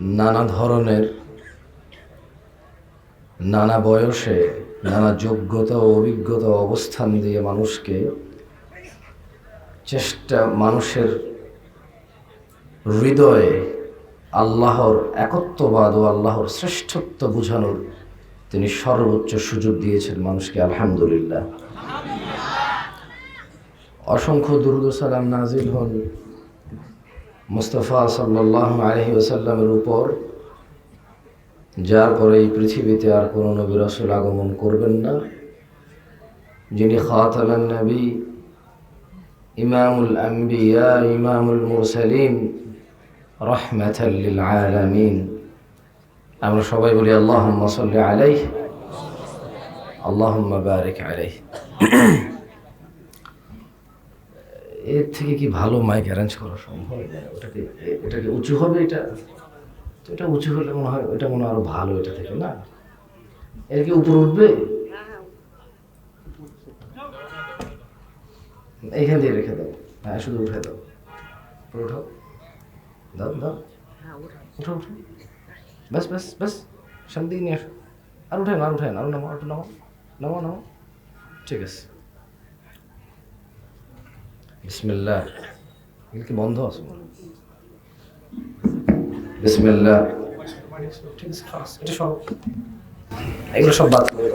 নানা ধরনের, নানা বয়সে, নানা যোগ্যতা ও অভিজ্ঞতা অবস্থান দিয়ে মানুষকে চেষ্টা, মানুষের হৃদয়ে আল্লাহর একত্ববাদ ও আল্লাহর শ্রেষ্ঠত্ব বোঝানোর তিনি সর্বোচ্চ সুযোগ দিয়েছেন মানুষকে, আলহামদুলিল্লাহ। অসংখ্য দুর্গ সালাম নাজিল হন। মুস্তফা সাল্লাহ আলহি ওসাল্লামের উপর, যার পরে এই পৃথিবীতে আর কোনো নবী রসুল আগমন করবেন না, যিনি খাতামান নবী, ইমামুল আম্বিয়া, ইমামুল মুরসালিন রহমাতাল্লিল আলামিন। আমরা সবাই বলি আল্লাহ সাল্লি আলাইহি, আল্লাহুম্মা বারিক আলাইহি। এর থেকে কি ভালো মাইক অ্যারেঞ্জ করা সম্ভব? ওটাকে এটাকে উঁচু হবে এটা? তো এটা উঁচু হলে মনে হয়, এটা মনে হয় আরও ভালো এটা থেকে, না? এর কি উপর উঠবে? এইখান দিয়ে রেখে দাও। হ্যাঁ শুধু উঠে দাও। উঠাও। দাও দাও। উঠো উঠো। ব্যাস ব্যাস ব্যাস। শান্তি নিয়ে আসো। আর উঠে না, আর উঠে না। আর নামো আর নামো নামো নামো ঠিক আছে। বিসমিল্লাহ। এগুলো কি বন্ধ আছে? বিসমিল্লাহ। এগুলো সব বাদ করে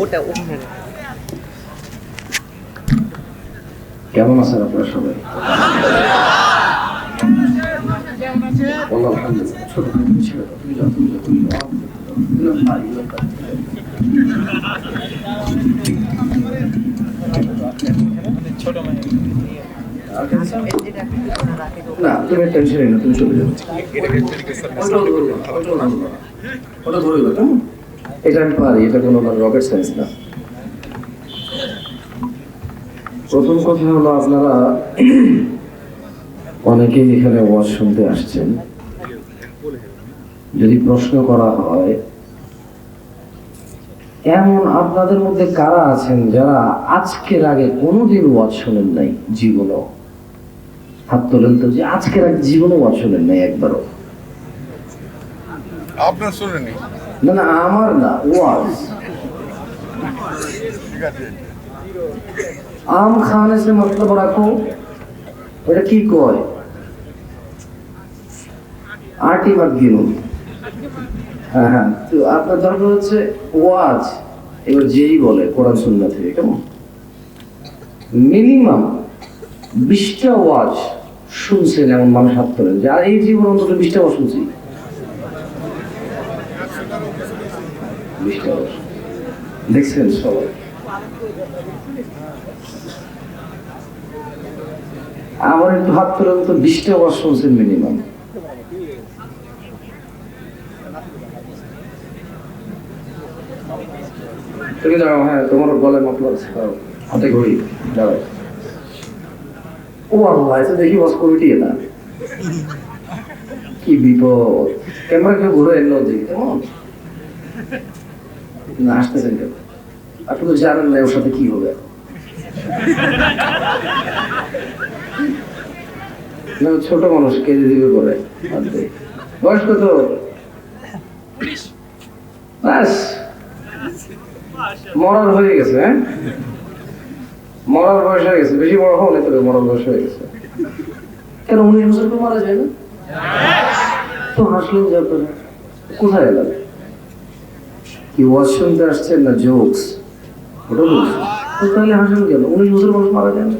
ওটা কেমন আছেন আপনারা সবাই? ছোট করে ছেড়ে দাও তুমি যাও তুমি যাও তুমি যাও এগুলো ভাই, এগুলো ভাই। না, তুমি টেনশন না কেমন এটা কোনো সায়েন্স না। প্রথম কথা হলো আপনারা অনেকেই এখানে ওয়াজ শুনতে আসছেন। যদি প্রশ্ন করা হয় এমন আপনাদের মধ্যে কারা আছেন যারা আজকের আগে কোনোদিন ওয়াজ শোনেন নাই? জীবনও। হাত তোলেন তো যে আজকের আগে জীবনে ওয়াজ শোনেন নাই একবারও। আপনার শুনেনি না না আমার না ওয়াজ। আম খানে সে মতলব রাখো। ওটা কি কয়? আটি বাদ গিয়ে তো আপনার দরকার হচ্ছে ওয়াজ, এবার যেই বলে কোরআন সুন্না থেকে, কেমন? মিনিমাম বিশটা ওয়াজ শুনছেন এমন মানুষ হাত তোলেন, যে আর এই জীবন অন্তত বিশটা ওয়াজ শুনছি। দেখছেন সবাই? আমার একটু হাত তুলেন তো বিশটা ওয়াজ শুনছেন মিনিমাম। তুমি হ্যাঁ তোমার গলায় মতলব আছে হাতে ঘড়ি দাঁড়াও। ও আল্লাহ এটা দেখি ওয়াজ কমিটি না কি বিপদ। ক্যামেরা কেউ ঘুরে এলো দেখি কেমন? না আসতেছেন কেন? আপনি তো জানেন না ওর সাথে কি হবে। না ছোট মানুষ কেজি দিবে করে বয়স্ক তো? ব্যাস মরার হয়ে গেছে হ্যাঁ? মরার বয়স হয়ে গেছে, বেশি বড় না তবে মরার বয়স হয়ে গেছে। কেন উনিশ বছর তো মারা যায় না? তো হাসলেন কোথায় এলাম কি ওয়াজ শুনতে না জোকস ওটা তাহলে কেন? উনিশ বছর মানুষ মারা যায় না?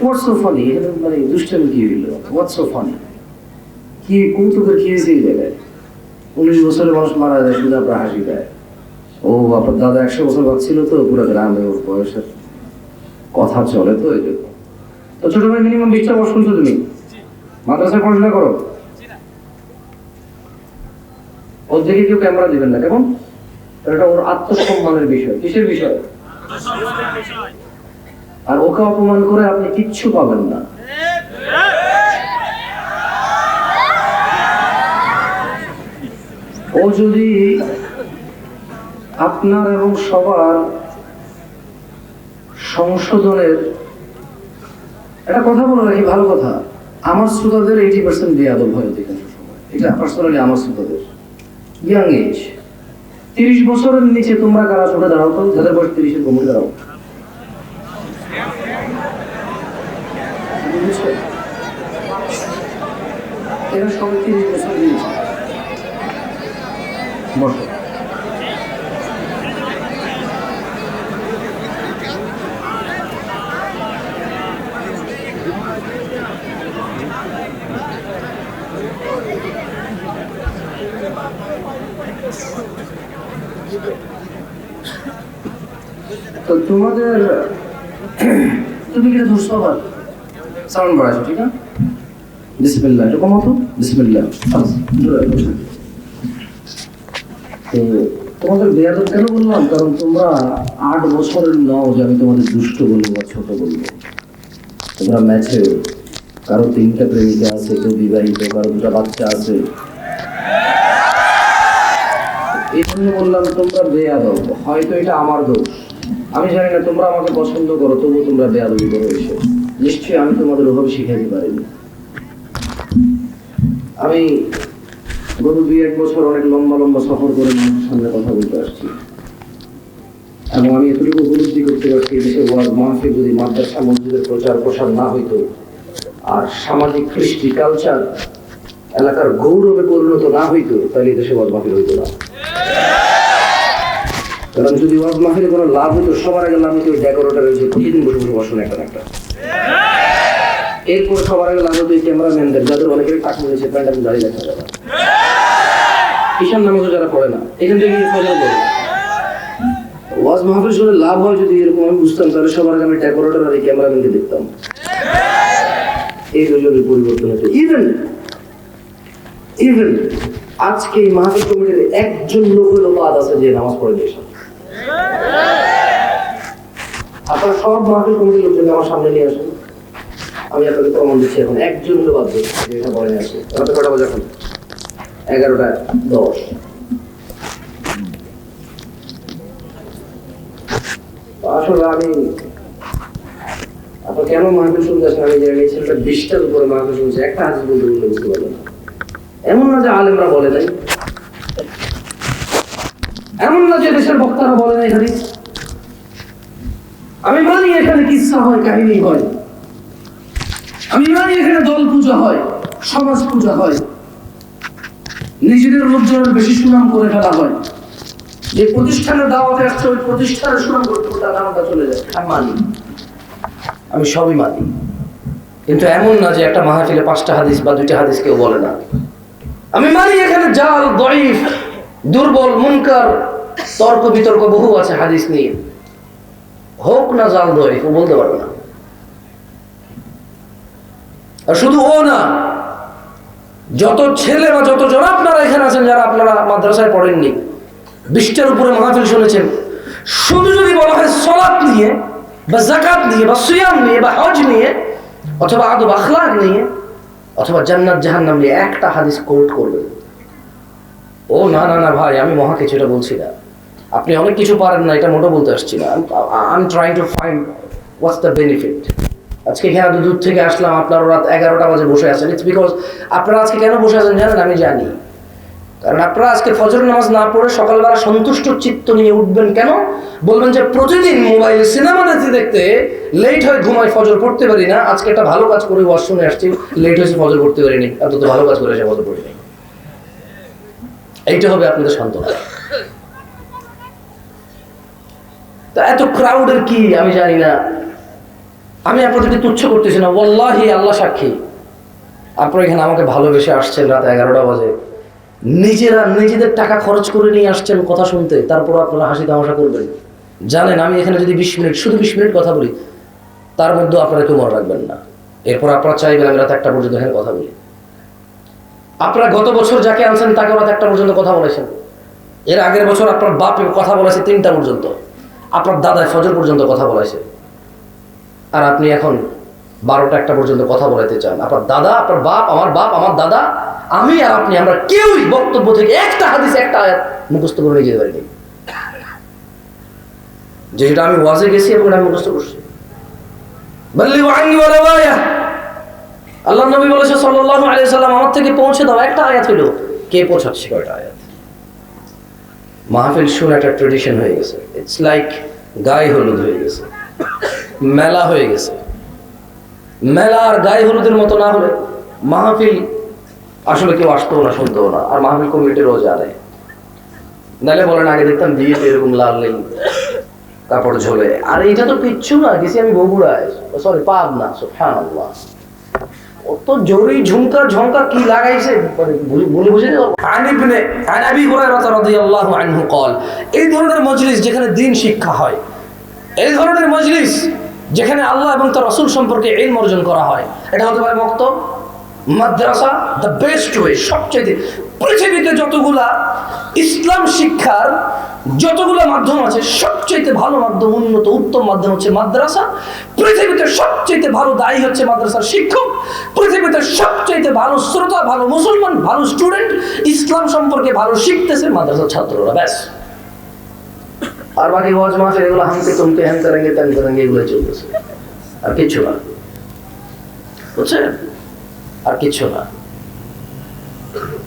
হোয়াটস সো ফানি এটা মানে দুষ্টামি কি হইল? হোয়াটস সো ফানি কি কৌতুকের কি হয়েছে এই জায়গায়? উনিশ বছরের মানুষ মারা যায়, শুধু আপনার হাসি দেয় ও আপনার দাদা একশো বছর বাঁচছিল তো, পুরো গ্রামে ওর বয়সের কথা চলে তো এই জন্য। তো ছোট ভাই মিনিমাম বিশটা বছর শুনছো তুমি? মাদ্রাসায় পড়াশোনা করো? ওর দিকে কেউ ক্যামেরা দিবেন না, কেমন? এটা ওর আত্মসম্মানের বিষয়। কিসের বিষয়? আর ওকে অপমান করে আপনি কিচ্ছু পাবেন না। ও যদি আপনার এবং সবার সংশোধনের একটা কথা বলে রাখি, ভালো কথা। আমার শ্রোতাদের এইটি পার্সেন্ট বেয়াদব হয় অধিকাংশ। এটা পার্সোনালি আমার সুপারদের ইয়াং এজ তিরিশ বছরের নিচে তোমরা কারা ছোটে? দাঁড়াও তো, যাদের বয়স তিরিশের কমে দাঁড়াও? এরা সবাই তিরিশ বছর বসো। তো তোমাদের, তুমি বাড়াছো ঠিক আছে? বিসমিল্লাহ তো তোমাদের কেন বললাম? কারণ তোমরা আট বছরের নও যে আমি তোমাদের দুষ্ট বলব বা ছোট বলব। তোমরা ম্যাচে কারও তিনটা প্রেমিকা আছে, কেউ বিবাহিত, কারও দুটা বাচ্চা আছে। এই বললাম, তোমরা বেয়াদব, হয়তো এটা আমার দোষ। আমি জানি না, তোমরা আমাকে পছন্দ করো, তবুও তোমরা বেয়াদবি করো এসে। নিশ্চয়ই আমি তোমাদের ওভাবে শিখাইতে পারিনি। আমি গত দুই এক বছর অনেক লম্বা লম্বা সফর করে মানুষের সামনে কথা বলতে আসছি। এবং আমি এতটুকু উপলব্ধি করতে পারছি দেশের ওয়াজ মাহফিল যদি মাদ্রাসা, মসজিদের প্রচার প্রসার না হইতো, আর সামাজিক কৃষ্টি, কালচার, এলাকার গৌরবে পরিণত না হইতো, তাহলে দেশে ওয়াজ মাহফিল হইতো না। কারণ যদি ওয়াজ মাহফিলে কোনো লাভ হতো সবার আগে লাভ হতো ডেকোরেটার হয়েছে প্রতিদিন বসে বসে একটা একটা। এরপর সবার আগে লাভ হতো এই ক্যামেরাম্যানদের, যাদের অনেকের টাকা মিলেছে দাঁড়িয়ে দেখা যাবে ঈশান যারা পড়ে না, এখান থেকে ওয়াজ মাহফিল শুনে লাভ হয় যদি এরকম, আমি বুঝতাম, তাহলে সবার আগে আমি ডেকোরেটর আর এই ক্যামেরাম্যানকে দেখতাম। এই দুজনের পরিবর্তন হতো। ইভেন ইভেন আজকে এই মাহফিল কমিটির একজন লোক হলো বাদ আছে যে নামাজ পড়ে দিয়েছে আপনারা সব কমিটির আমার সামনে নিয়ে আসুন। আমি আপনাকে প্রমাণ দিচ্ছি এখন। একজন হলো বাদ দিয়েছে যে এটা পড়ে নিয়ে আসে কটা বাজে এখন? এগারোটা দশ। আসলে আমি আপনার কেন মাহফিল শুনতে আসেন? আমি জানি ছেলেটা বিশটার উপরে মাহফিল শুনছে। একটা হাদিস বলতে বুঝতে এমন না যে আলেমরা বলে নাই এমন না যে দেশের বক্তারা বলে নাই হাদিস আমি মানি এখানে কিচ্ছা হয়, কাহিনী হয়। আমি মানি এখানে দল পূজা হয়, সমাজ পূজা হয়। নিজেদের লোকজনের বেশি সুনাম করে ফেলা হয়। যে প্রতিষ্ঠানের দাওয়াতে আসছে, ওই প্রতিষ্ঠানের সুনাম করতে করতে নামটা চলে যায়। আমি মানি। আমি সবই মানি। কিন্তু এমন না যে একটা মাহফিলে পাঁচটা হাদিস বা দুইটা হাদিস কেউ বলে না। আমি মানি এখানে জাল, দরিফ দুর্বল, মুনকার, তর্ক বিতর্ক বহু আছে হাদিস নিয়ে। হোক না জাল দরিফ ও বলতে পারবে না। আর শুধু ও না, যত ছেলে বা যত জন আপনারা এখানে আছেন যারা আপনারা মাদ্রাসায় পড়েননি বিশটার উপরে মাহফিল শুনেছেন, শুধু যদি বলা হয় সলাপ নিয়ে, বা জাকাত নিয়ে, বা সুয়াম নিয়ে, বা হজ নিয়ে, অথবা আদব আখলাক নিয়ে, অথবা জান্নাত জাহান্নাম নিয়ে একটা হাদিস কোর্ট করবেন। ও, না না না, ভাই, আমি মহা কিছু এটা বলছি না। আপনি অনেক কিছু পারেন না, এটা মোটা বলতে আসছি না। I am trying to find what's the benefit আজকে এখানে এত দূর থেকে আসলাম, আপনারা রাত এগারোটা বাজে বসে আছেন। ইটস বিকজ আপনারা আজকে কেন বসে আছেন জানেন? আমি জানি। কারণ আপনারা আজকে ফজর নামাজ না পড়ে সকালবেলা সন্তুষ্ট চিত্ত নিয়ে উঠবেন কেন? বলবেন যে প্রতিদিন মোবাইলে, সিনেমা দেখতে দেখতে লেট হয় ঘুমায়, ফজর পড়তে পারি না। আজকে একটা ভালো কাজ করে ওয়াশ শুনে আসছি, লেট হয়েছে, ফজর পড়তে পারিনি। এত তো ভালো কাজ করেছে ফজর পড়িনি। এইটা হবে আপনাদের সান্ত্বনা। তা এত ক্রাউডের কি, আমি জানি না। আমি আপনাদেরকে তুচ্ছ করতেছি না, ওয়াল্লাহি আল্লাহ সাক্ষী। আপনারা এখানে আমাকে ভালোবেসে আসছেন রাত এগারোটা বাজে। নিজেরা নিজেদের টাকা খরচ করে নিয়ে আসছেন কথা শুনতে, তারপর আপনারা হাসি তামাশা করবেন। জানেন, আমি এখানে যদি বিশ মিনিট, শুধু বিশ মিনিট কথা বলি, তার মধ্যে আপনারা কেউ মনে রাখবেন না। এরপর আপনারা চাইবেন আমি রাত একটা পর্যন্ত এখানে কথা বলি। আপনারা গত বছর যাকে আনছেন তাকে রাত একটা পর্যন্ত কথা বলেছেন। এর আগের বছর আপনার বাপ কথা বলেছে তিনটা পর্যন্ত। আপনার দাদায় ফজর পর্যন্ত কথা বলেছে। আর আপনি এখন বারোটা একটা পর্যন্ত কথা বলাতে চান। আপনার দাদা, আপনার বাপ, আমার বাপ, আমার দাদা, আমি আর আপনি, আমরা কেউই বক্তব্য থেকে একটা হাদিস, একটা আয়াত মুখস্থ করে নিয়ে যেতে পারিনি। যেটা আমি ওয়াজে গেছি এবং আমি মুখস্থ করছি। বললি ওয়ালা ওয়ায়া আল্লাহ নবী বলেছে সাল্লাল্লাহু আলাইহি সাল্লাম আমার থেকে পৌঁছে দাও একটা আয়াত হলো কে পৌঁছাচ্ছে? কয়টা আয়াত? মাহফিল শুন একটা ট্রেডিশন হয়ে গেছে। ইটস লাইক গায়ে হলুদ হয়ে গেছে। মেলা হয়ে গেছে। মেলা আর গায়ে হলুদের মতো না হলে মাহফিল আসলে কেউ আসতো না শুনতো না। আর মাহফিল কমিটি রোজ জানে নাহলে বলেন আগে দেখতাম বিয়েতে এরকম লাল নীল কাপড় ঝোলে। আর এটা তো কিচ্ছু না গেছি আমি বগুড়ায়। সরি পাবনা সুবহানাল্লাহ। কত জরুরি ঝুমকা ঝঙ্কা কি লাগাইছে? বলে বুঝে আনিবনে আনাবি হুরায়রা রাদিয়াল্লাহু আনহু কল, এই ধরনের মজলিস যেখানে দিন শিক্ষা হয়, এই ধরনের মজলিস যেখানে আল্লাহ এবং তার রসুল সম্পর্কে এই অর্জন করা হয়, এটা হতে পারে মক্ত মাদ্রাসা, দ্য বেস্ট ওয়ে সবচেয়ে পৃথিবীতে যতগুলা ইসলাম শিক্ষার যতগুলো মাধ্যম আছে সবচেয়ে ভালো মাধ্যম, উন্নত, উত্তম মাধ্যম হচ্ছে মাদ্রাসা। পৃথিবীতে সবচেয়ে ভালো দায়ী হচ্ছে মাদ্রাসার শিক্ষক। পৃথিবীতে সবচেয়ে ভালো শ্রোতা, ভালো মুসলমান, ভালো স্টুডেন্ট, ইসলাম সম্পর্কে ভালো শিখতেছে মাদ্রাসার ছাত্ররা, ব্যাস। আর বাকি ওয়াজ মাসে এগুলো হামকে তুমকে হ্যান করেঙ্গে ত্যান করেঙ্গে এগুলো চলতেছে। আর কিচ্ছু না। বুঝছেন? আর কিচ্ছু না।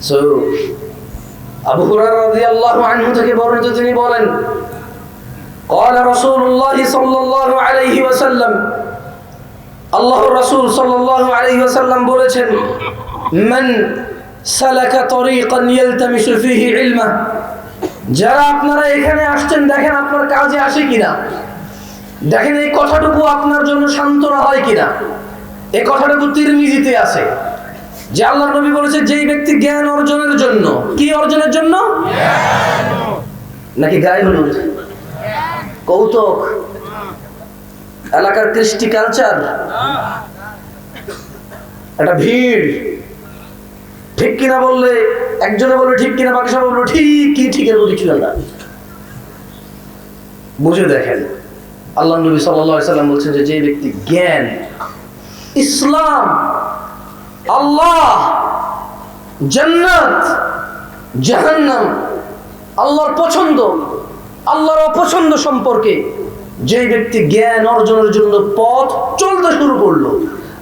সো আবু হুরায়রা রাদিয়াল্লাহু আনহু থেকে বর্ণিত তিনি বলেন قال رسول الله صلى الله عليه وسلم আল্লাহ রাসূল সাল্লাল্লাহু আলাইহি ওয়াসাল্লাম বলেছেন মান সালাকা তরিকান ইয়ালতামিসু ফিহি ইলমা যারা আপনারা এখানে আসছেন দেখেন আপনার কাজে আসে কিনা দেখেন এই কথাটুকু আপনার জন্য সান্ত্বনা হয় কিনা এই কথাটুকু তিরমিজিতে আছে যে আল্লাহ নবী বলেছে, যেই ব্যক্তি জ্ঞান অর্জনের জন্য, কি অর্জনের জন্য? নাকি গায়ে হলুদ? কৌতুক? এলাকার কৃষ্টি কালচার একটা ভিড়। ঠিক কিনা বললে, একজনে বলবে ঠিক কিনা, বাকি সবাই বলবে, ঠিক, কি ঠিকের বলি কিছু না বুঝে দেখেন আল্লাহ নবী সাল্লাম বলছেন যে যে ব্যক্তি জ্ঞান, ইসলাম আল্লাহ, জান্নাত, জাহান্নাম, আল্লাহর পছন্দ, আল্লাহর অপছন্দ সম্পর্কে যে ব্যক্তি জ্ঞান অর্জনের জন্য পথ চলতে শুরু করল,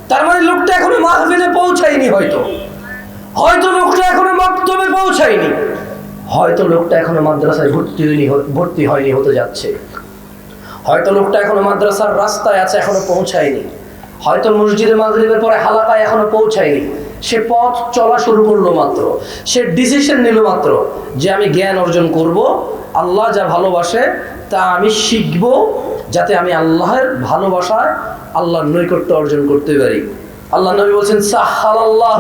তার মানে লোকটা এখনও মাহফিলে পৌঁছায়নি হয়তো। হয়তো লোকটা এখনও মক্তবে পৌঁছায়নি। হয়তো লোকটা এখনও মাদ্রাসায় ভর্তি হয়নি ভর্তি হয়নি হতে যাচ্ছে। হয়তো লোকটা এখনও মাদ্রাসার রাস্তায় আছে, এখনও পৌঁছায়নি। হয়তো মসজিদে মাগরিবের পরে হালাকায় এখনও পৌঁছায়নি। সে পথ চলা শুরু করল মাত্র। সে ডিসিশন নিল মাত্র যে আমি জ্ঞান অর্জন করব, আল্লাহ যা ভালোবাসে তা আমি শিখব, যাতে আমি আল্লাহর ভালোবাসায় আল্লাহর নৈকট্য অর্জন করতে পারি। আল্লাহ নবী বলছেন সাহাল্লাহ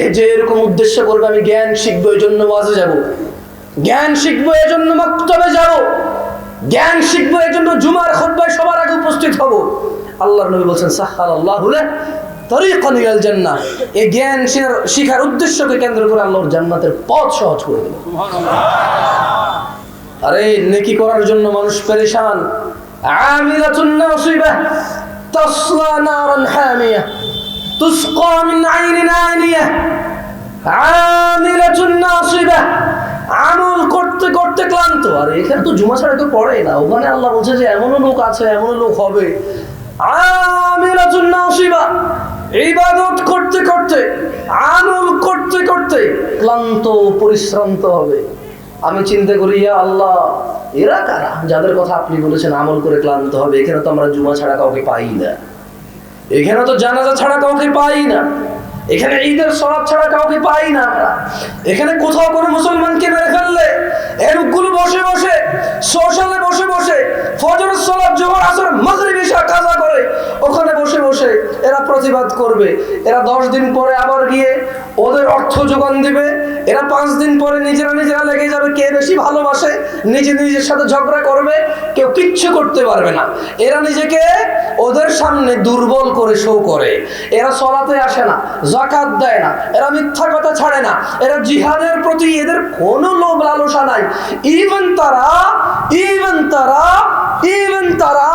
এই যে এরকম উদ্দেশ্য করবে, আমি জ্ঞান শিখব এই জন্য ওয়াজে যাব। জ্ঞান শিখব এই জন্য মক্তবে যাব। জ্ঞান শিখব এই জন্য জুমার খুতবায় সবার আগে উপস্থিত হব। আল্লাহর নবী বলছেন সাহাল আল্লাহ এই জ্ঞান শিখার- শিখার উদ্দেশ্যকে কেন্দ্র করে আল্লাহর জান্নাতের পথ সহজ করে দিল। আরে নেকি করার জন্য মানুষ পেরেশান। আমিলাতুন নাসিবা তাসলা নারান হামিয়া তুসকা মিন আইনিন আনিয়া আমিলাতুন নাসিবা আমল করতে করতে ক্লান্ত। আর এখানে তো জুমা ছাড়া কেউ পড়ে না। ওখানে আল্লাহ বলছে যে এমনও লোক আছে এমনও লোক হবে। আমিলাতুন নাসিবা। ইবাদত করতে করতে, আমল করতে করতে ক্লান্ত পরিশ্রান্ত হবে। আমি চিন্তা করি, ইয়া আল্লাহ, এরা কারা? যাদের কথা আপনি বলেছেন, আমল করে ক্লান্ত হবে। এখানে তো আমরা জুমা ছাড়া কাউকে পাই না। এখানে তো জানাজা ছাড়া কাউকে পাই না। এখানে ঈদের সরাব ছাড়া কাউকে পাই না আমরা। এখানে কোথাও কোনো মুসলমানকে মেরে ফেললে এরকগুলো বসে বসে সোশ্যালে বসে বসে ফজর সলাপ জোহর আসর মাগরিব ইশা কাজা করে ওখানে বসে বসে এরা প্রতিবাদ করবে। এরা দশ দিন পরে আবার গিয়ে ওদের অর্থ যোগান দিবে। এরা পাঁচ দিন পরে নিজেরা নিজেরা লেগে যাবে, কে বেশি ভালোবাসে, নিজে নিজের সাথে ঝগড়া করবে, কেউ কিচ্ছু করতে পারবে না। এরা নিজেকে ওদের সামনে দুর্বল করে শো করে। এরা সলাতে আসে না জাকাত দেয় না, এরা মিথ্যা কথা ছাড়ে না। এরা জিহাদের প্রতি এদের কোনো লোভ লালসা নাই। ইভেন তারা ইভেন তারা ইভেন তারা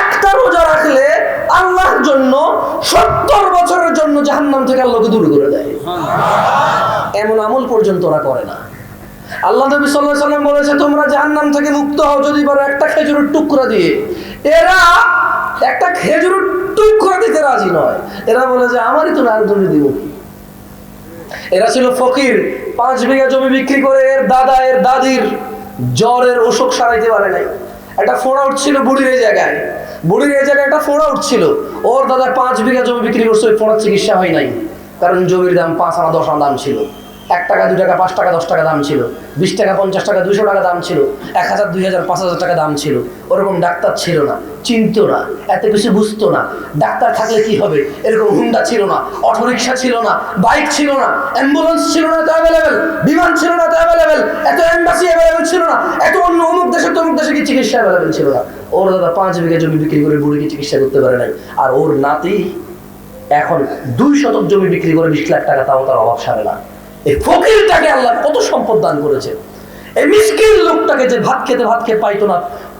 একটা রোজা রাখলে আল্লাহর জন্য সত্তর বছরের জন্য জাহান্নাম থেকে আল্লাহকে দূর করে দেয়। এমন আমল পর্যন্ত ওরা করে না। আল্লাহ নবী আলাইহি সাল্লাম বলেছে, তোমরা জাহান্নাম থেকে মুক্ত হও যদি পারো একটা খেজুরের টুকরা দিয়ে। এরা একটা খেজুরের টুকরা দিতে রাজি নয়। এরা বলে যে, আমারই তো না তুমি দিব এরা ছিল ফকির, পাঁচ বিঘা জমি বিক্রি করে এর দাদা, এর দাদির জ্বরের অসুখ সারাইতে পারে নাই। একটা ফোড়া উঠছিল বুড়ির এই জায়গায়। বুড়ির এই জায়গায় একটা ফোড়া উঠছিল। ওর দাদা পাঁচ বিঘা জমি বিক্রি করছে, ওই ফোড়ার চিকিৎসা হয় নাই। কারণ জমির দাম পাঁচ আনা দশ আনা দাম ছিল। এক টাকা, দুই টাকা, পাঁচ টাকা, দশ টাকা দাম ছিল। বিশ টাকা, পঞ্চাশ টাকা দুশো টাকা দাম ছিল। এক হাজার, দুই হাজার, পাঁচ হাজার টাকা দাম ছিল। ওরকম ডাক্তার ছিল না, চিনতো না, এত কিছু বুঝতো না। ডাক্তার থাকলে কি হবে? এরকম হুন্ডা ছিল না, অটোরিকশা ছিল না, বাইক ছিল না, অ্যাম্বুলেন্স ছিল না অ্যাভেলেবেল বিমান ছিল না, এত অ্যাভেলেবেল এত এম্বাসি অ্যাভেলেবেল ছিল না, এত অন্য অমুক দেশে তমুক দেশে কি চিকিৎসা অ্যাভেলেবেল ছিল না। ওর দাদা পাঁচ বিঘা জমি বিক্রি করে বুড়িকে চিকিৎসা করতে পারে নাই। আর ওর নাতি এখন দুই শতক জমি বিক্রি করে বিশ লাখ টাকা, তাও তার অভাব সারে না। এই ফকিরটাকে আল্লাহ কত সম্পদ দান করেছে। এই মিসকিন লোকটাকে যে ভাত খেতে ভাত খেয়ে পাইতো না,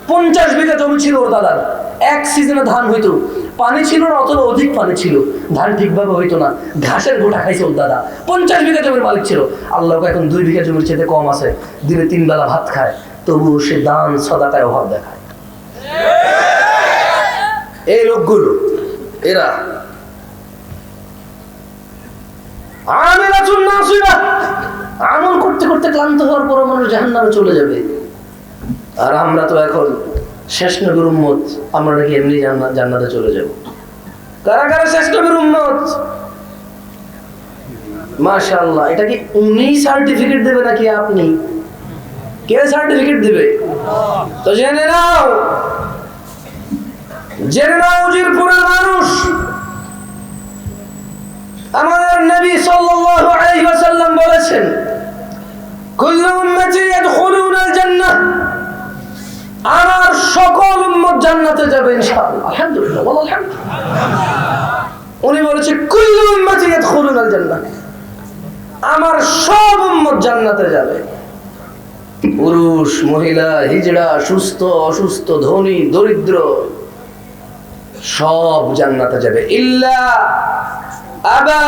পঞ্চাশ বিঘা জমি ছিল ওর দাদার। এক সিজনে ধান হইতো। পানি ছিল না অথবা অধিক পানি ছিল। ধান ঠিকভাবে হইতো না। ঘাসের গোটা খাইছে ওর দাদা। পঞ্চাশ বিঘা জমির মালিক ছিল। আল্লাহ এখন দুই বিঘা জমির চেয়ে কম আছে। দিনে তিন বেলা ভাত খায়। তবুও সে দান সদাকায় অভাব দেখায়। এই লোকগুলো, এরা আমল করতে করতে ক্লান্ত হওয়ার পর মানুষ জাহান্নামে চলে যাবে। আর আমরা তো এখন শেষ উম্মত, আমরা নাকি এমনি জান্নাতে চলে যাব। কারা কারা শেষ উম্মত? মাশাআল্লাহ, এটা কি উনি সার্টিফিকেট দেবে নাকি আপনি? কে সার্টিফিকেট দেবে? তো জেনে নাও। জেনে নাও উজিরপুরের মানুষ। আমাদের নবী সাল্লাল্লাহু আলাইহি ওয়াসাল্লাম বলেছেন, কুল্লু উম্মতি ইয়াদখুলুনাল জান্নাহ আমার সকল উম্মত জান্নাতে যাবে ইনশাআল্লাহ। আলহামদুলিল্লাহ, বলো আলহামদুলিল্লাহ। উনি বলেছে, কুল্লু উম্মতি ইয়াদখুলুনাল জান্নাহ আমার সব উম্মত জান্নাতে যাবে। পুরুষ, মহিলা, হিজড়া, সুস্থ, অসুস্থ, ধনী, দরিদ্র, সব জান্নাতে যাবে। ইল্লা আবা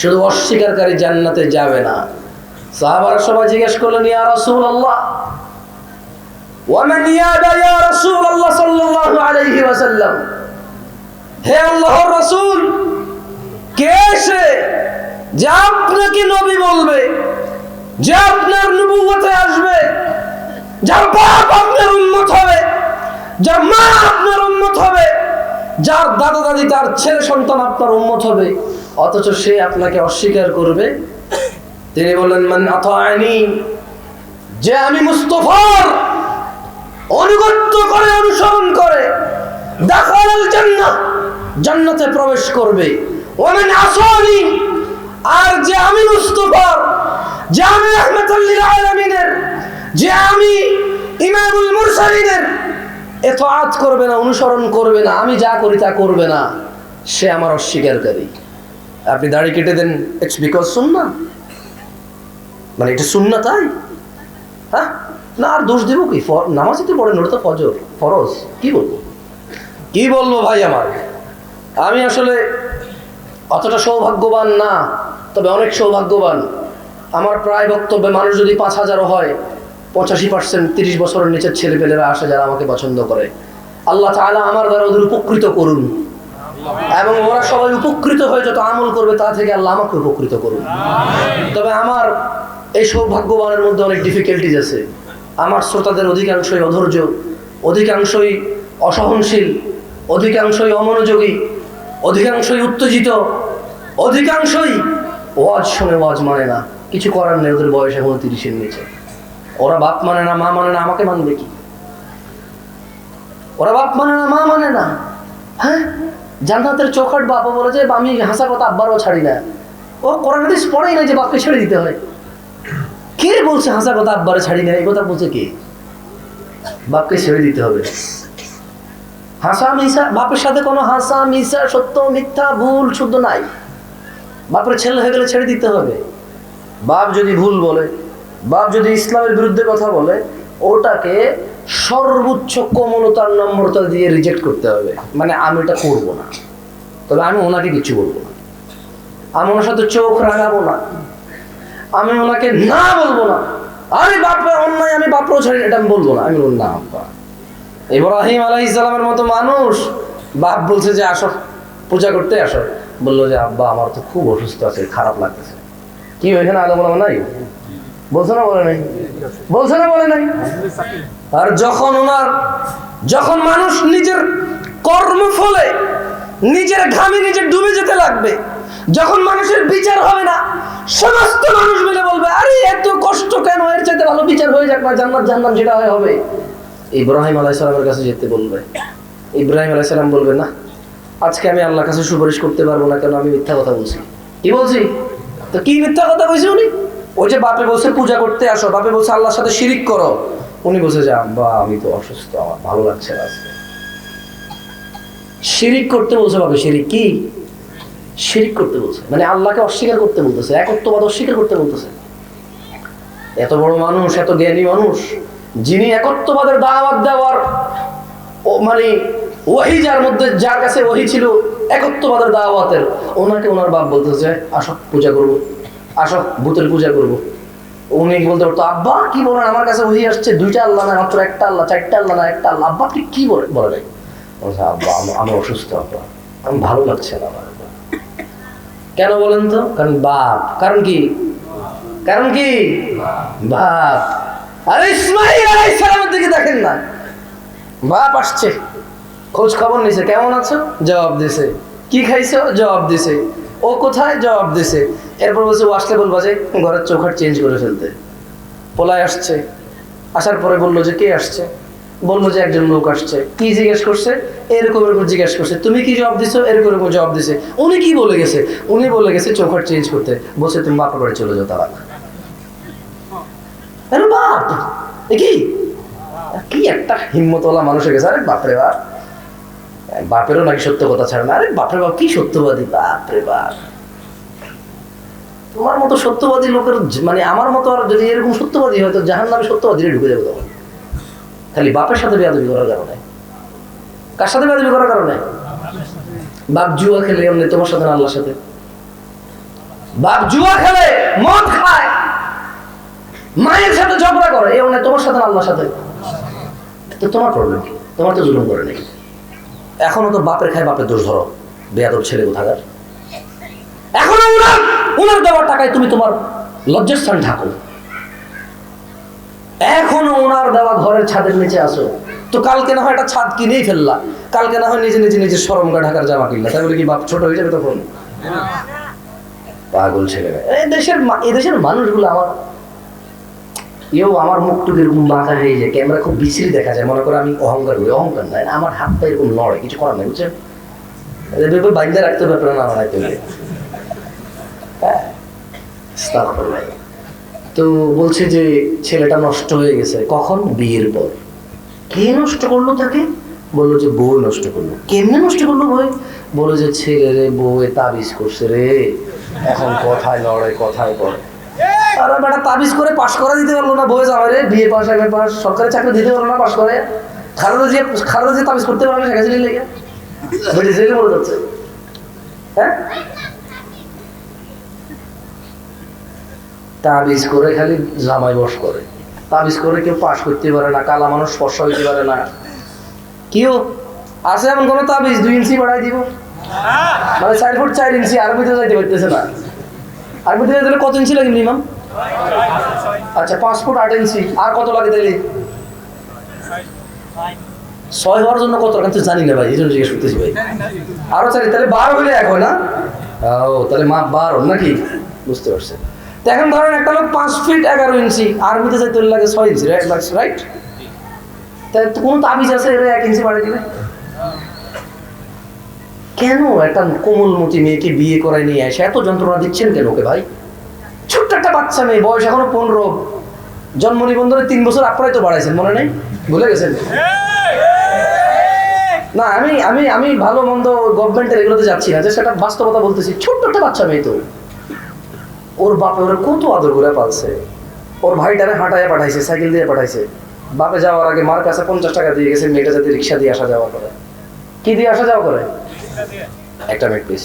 শুধু অস্বীকারী জান্নাতে যাবে না। সাহাবারা সবাই জিজ্ঞেস করলেন, ইয়া ওয়ামান ইয়াবা ইয়া রাসূলুল্লাহ সাল্লাল্লাহু আলাইহি ওয়াসাল্লাম? হে আল্লাহর রাসূল, কে সে আপনাকে নবী বলবে, যে আপনার নবুয়তে আসবে, যার বাপ আপনার উম্মত হবে, যার মা আপনার উম্মত হবে? যার দাদা দাদি তার ছেলে সন্তান আপনার উন্মত হবে, অথচ সে আপনাকে অস্বীকার করবে। তিনি বললেন, মান আতাআনি, যে আমি মুস্তফার অনুগত্য করে, অনুসরণ করে দাখালাল জান্নাহ, জান্নাতে প্রবেশ করবে। ওমান আসানি, আর যে আমি মুস্তফার, যে আমি রাহমাতুল্লিল আলামিনের, যে আমি ইমামুল মুরসালিনের এতআত করবে না, অনুসরণ করবে না, আমি যা করি তা করবে না। সে আমার অস্বীকারী। আপনি দাড়ি কেটে দেন ইটস বিকজ সুন্না মানে এটা সুন্না তাই? হ্যাঁ? না, আর দোষ দেবো কি? নামাজই তো পড়েন, ওটা তো ফজর, ফরজ। কি বলব? কি বলব ভাই আমার? আমি আসলে অতটা সৌভাগ্যবান না, তবে অনেক সৌভাগ্যবান। আমার প্রায় বক্তব্যে মানুষ যদি পাঁচ হাজারও হয় পঁচাশি পার্সেন্ট তিরিশ বছরের নিচের ছেলেপেলেরা আসে যারা আমাকে পছন্দ করে। আল্লাহ তাআলা আমার দ্বারা ওদের উপকৃত করুন। এবং ওরা সবাই উপকৃত হয়ে যত আমল করবে তা থেকে আল্লাহ আমাকে উপকৃত করুন। তবে আমার এই সৌভাগ্যবানের মধ্যে অনেক ডিফিকাল্টিজ আছে। আমার শ্রোতাদের অধিকাংশই অধৈর্য, অধিকাংশই অসহনশীল, অধিকাংশই অমনোযোগী, অধিকাংশই উত্তেজিত, অধিকাংশই ওয়াজ শুনে ওয়াজ মানে না। কিছু করার নেই, ওদের বয়স এখন তিরিশের নিচে। ওরা বাপ মানে না, মা মানে না, আমাকে মানবে কি? ওরা বাপ মানে না, মা মানে না। হ্যাঁ? জান্নাতের চৌখাট বাবা বলে যে আমি হাসা কথা আব্বারও ছাড়ি না। ও কোরআন হাদিস পড়েই না যে বাপকে ছেড়ে দিতে হয়। কে বলছে হাসা কথা আব্বারে ছাড়ি না? এই কথা বলছে কে? বাপকে ছেড়ে দিতে হবে। হাসা মিশা বাপের সাথে কোনো হাসা মিশা সত্য, মিথ্যা, ভুল, শুদ্ধ নাই। বাপের ছেলে হয়ে গেলে ছেড়ে দিতে হবে। বাপ যদি ভুল বলে বাপ যদি ইসলামের বিরুদ্ধে কথা বলে, ওটাকে সর্বোচ্চ কোমলতার নম্রতা দিয়ে রিজেক্ট করতে হবে। মানে আমি এটা করব না। তবে আমি ওনাকে কিছু বলব না। আমি ওনার সাথে চোখ রাগাবো না। আমি ওনাকে না বলব না। আমি বাপরে অন্যায় আমি বাপরেও ছাড়ি এটা আমি বলব না। আমি বলব না ইব্রাহিম আলাই ইসলামের মতো মানুষ, বাপ বলছে যে, আসো, পূজা করতে আসো। বলল যে, আব্বা, আমার তো খুব অসুস্থ আছে, খারাপ লাগতেছে। কি ওইখানে আলো বলা নাই। বলছে না বলে নাই? বলছে না বলে নাই? আর যখন ওনার, যখন মানুষ নিজের কর্ম ফলে নিজের ঘামে নিজে ডুবে যেতে লাগবে, যখন মানুষের বিচার হবে না, সমস্ত মানুষ মিলে বলবে, আরে, এত কষ্ট কেন? এর চাইতে ভালো বিচার হয়ে যাক না, জান্নাত জান্নাত যেটা হয় হবে। ইব্রাহিম আলাইসালামের কাছে যেতে বলবে। ইব্রাহিম আলাইসালাম বলবে, না, আজকে আমি আল্লাহর কাছে সুপারিশ করতে পারব না কেন? আমি মিথ্যা কথা বলছি। কি বলছি? তো কি মিথ্যা কথা বলছি উনি? ওই যে বাপে বলছে পূজা করতে আসো, বাপে বলছে আল্লাহর সাথে শিরিক করো। উনি বলছে যে, আব্বা, আমি তো অসুস্থ, আমার ভালো লাগছে না আজকে। শিরিক করতে বলছে বাপে, শিরিক কি? শিরিক করতে বলছে। মানে আল্লাহকে অস্বীকার করতে বলতেছে, একত্ববাদ অস্বীকার করতে বলতেছে। এত বড় মানুষ, এত জ্ঞানী মানুষ, যিনি একত্ববাদের দাওয়াত দেওয়ার, ও মানে ওহি যার মধ্যে, যার কাছে ওহি ছিল, একত্ববাদের দাওয়াতের, ওনাকে ওনার বাপ বলতেছে, আসো, পূজা করব। আসো ভূতের পূজা করব। উনি বলতে পারতো আব্বা কি বলেন? আমার কাছে ওহি আসছে দুইটা আল্লাহ না মাত্র একটা আল্লাহ চারটা আল্লাহ না একটা আল্লাহ। আব্বা আপনি কি বলে? বলে নাই। বলছে, আব্বা আমি অসুস্থ আব্বা। আমি ভালো লাগছে না আমার কেন বলেন তো? কারণ বাপ। কারণ কি? কারণ কি? বাপ। আরে ইসমাইল আলাইহিস সালামের দিকে দেখেন না। বাপ আসছে। খোঁজ খবর নিছে। কেমন আছো? জবাব দিছে। কি খাইছো? জবাব দিছে। ও কোথায়? জবাব দিছে। এরপর বলছে, ও আসলে বলবা যে ঘরের চৌখাট চেঞ্জ করে ফেলতে। পোলায় আসছে। আসার পরে বলল যে, কে আসছে? বলল যে, একজন লোক আসছে। কি জিজ্ঞেস করছে? এরকম এরকম জিজ্ঞেস করছে। তুমি কি জবাব দিছো? এরকম এরকম জবাব দিছে। উনি কি বলে গেছে? উনি বলে গেছে, চৌখাট চেঞ্জ করতে। বলছে, তুমি বাপের বাড়ি চলে যাও তারা বাপ! কি? কি একটা হিম্মতওয়ালা মানুষ হয়ে গেছে। আরে বাপরে বাপ! বাপেরও নাকি সত্য কথা ছাড়ে না। আরে বাপরে বাপ, কি সত্যবাদী! বাপরে বাপ! তোমার মতো সত্যবাদী লোকের মানে আমার মতো আর যদি এরকম সত্যবাদী হয়, তো জাহান নামে সত্যবাদী ঢুকে যাবে তখন। খালি বাপের সাথে বেয়াদবি করার কারণে। কার সাথে বেয়াদবি করার কারণে? বাপ জুয়া খেলে এমনি তোমার সাথে না, আল্লাহর সাথে। বাপ জুয়া খেলে, মদ খায়। মায়ের সাথে ঝগড়া করে এমনি তোমার সাথে না, আল্লাহর সাথে। তো তোমার প্রবলেম কি? তোমার তো জুলুম করে নাকি? এখনও তো বাপের খায়, বাপের দোষ ধরো। বেয়াদব ছেলে কোথাকার? এখনও উনার উনার দেওয়ার টাকায় তুমি তোমার লজ্জাস্থান ঢাকো এখনও ওনার দেওয়া ঘরের ছাদের নিচে আসো তো কালকে না হয় একটা ছাদ কিনেই ফেললা। কালকে না হয় নিজে নিজে নিজের সরমগা ঢাকার জামা কিনলা। তাই বলে কি, বাপ ছোট হয়ে যাবে তখন? পাগল ছেলে এই দেশের এই দেশের মানুষগুলো আমার, এও আমার মুখটুকু এরকম বাঁকা হয়ে যায়, ক্যামেরা খুব বিশ্রী দেখা যায়। মনে করে আমি অহংকার করি, অহংকার নাই আমার হাত পা এরকম নড়ে, কিছু করার নাই বুঝছেন বাইন্দা রাখতে পারবে না আমার। তো বলছে যে ছেলেটা নষ্ট হয়ে গেছে। কখন? বিয়ের পর। কে নষ্ট করল তাকে? বলল যে বউ নষ্ট করল। কেমনে নষ্ট করল বই বলল যে ছেলে রে বউয়ে তাবিজ করছে রে। এখন কথায় লড়ে কথায় পড়ে। আর বেটা তাবিজ করে পাশ করা দিতে পারল না বউয়ে যাবে রে। বিয়ে পাস এম পাস সরকারি চাকরি দিতে পারল না পাশ করে। খালেদা যে খালেদা যে তাবিজ করতে পারবে সেখানে লেগে। বেটে জেলে মরে যাচ্ছে। হ্যাঁ? তাবিজ করে খালি জামাই বস করে। তাবিজ করে কেউ পাশ করতে পারে না, কালা মানুষ স্পর্শ হইতে পারে না। কেউ? আছে এমন কোনো তাবিজ? দুই ইঞ্চি বাড়াই দিব? মানে চার ফুট চার ইঞ্চি আরবিতে যাইতে পারতেছে না। আরবিতে যাইতে হলে কত ইঞ্চি লাগে মিনিমাম আচ্ছা পাঁচ ফুট আট ইঞ্চি, আর কত লাগে তাহলে ছয় হওয়ার জন্য কত লাগান তো জানি না ভাই, এই জন্য জিজ্ঞেস করতেছি ভাই। আরও চারি তাহলে বারো হলে এক হয় না? ও, তাহলে মা, বারো নাকি? বুঝতে পারছি তো এখন ধরেন একটা লোক পাঁচ ফিট এগারো ইঞ্চি আর্মিতে যাইতে লাগে ছয় ইঞ্চি রাইট লাগছে রাইট তাই কোনো তাবিজ আছে এরা এক ইঞ্চি বাড়িয়ে দিবে কেন একটা কোমলমতি মেয়েকে বিয়ে করায় নিয়ে আসে এত যন্ত্রণা দিচ্ছেন কেন ওকে ভাই? ছোট্ট একটা বাচ্চা মেয়ে, বয়স এখনও পনেরো। জন্ম নিবন্ধনে তিন বছর আপনারাই তো বাড়াইছেন, মনে নেই? ভুলে গেছেন? না, আমি আমি আমি ভালো মন্দ গভর্নমেন্টের এগুলোতে যাচ্ছি না যে সেটা বাস্তবতা বলতেছি, ছোট্ট একটা বাচ্চা মেয়ে তো। ওর বাপে ওরা কত আদর করে পালছে। ওর ভাইটারে হাঁটায় পাঠাইছে সাইকেল দিয়ে পাঠাইছে। বাপে যাওয়ার আগে মার কাছে পঞ্চাশ টাকা দিয়ে গেছে মেয়েটা যাতে রিক্সা দিয়ে আসা যাওয়া করে। কি দিয়ে আসা যাওয়া করে? একটা মিনিট প্লিজ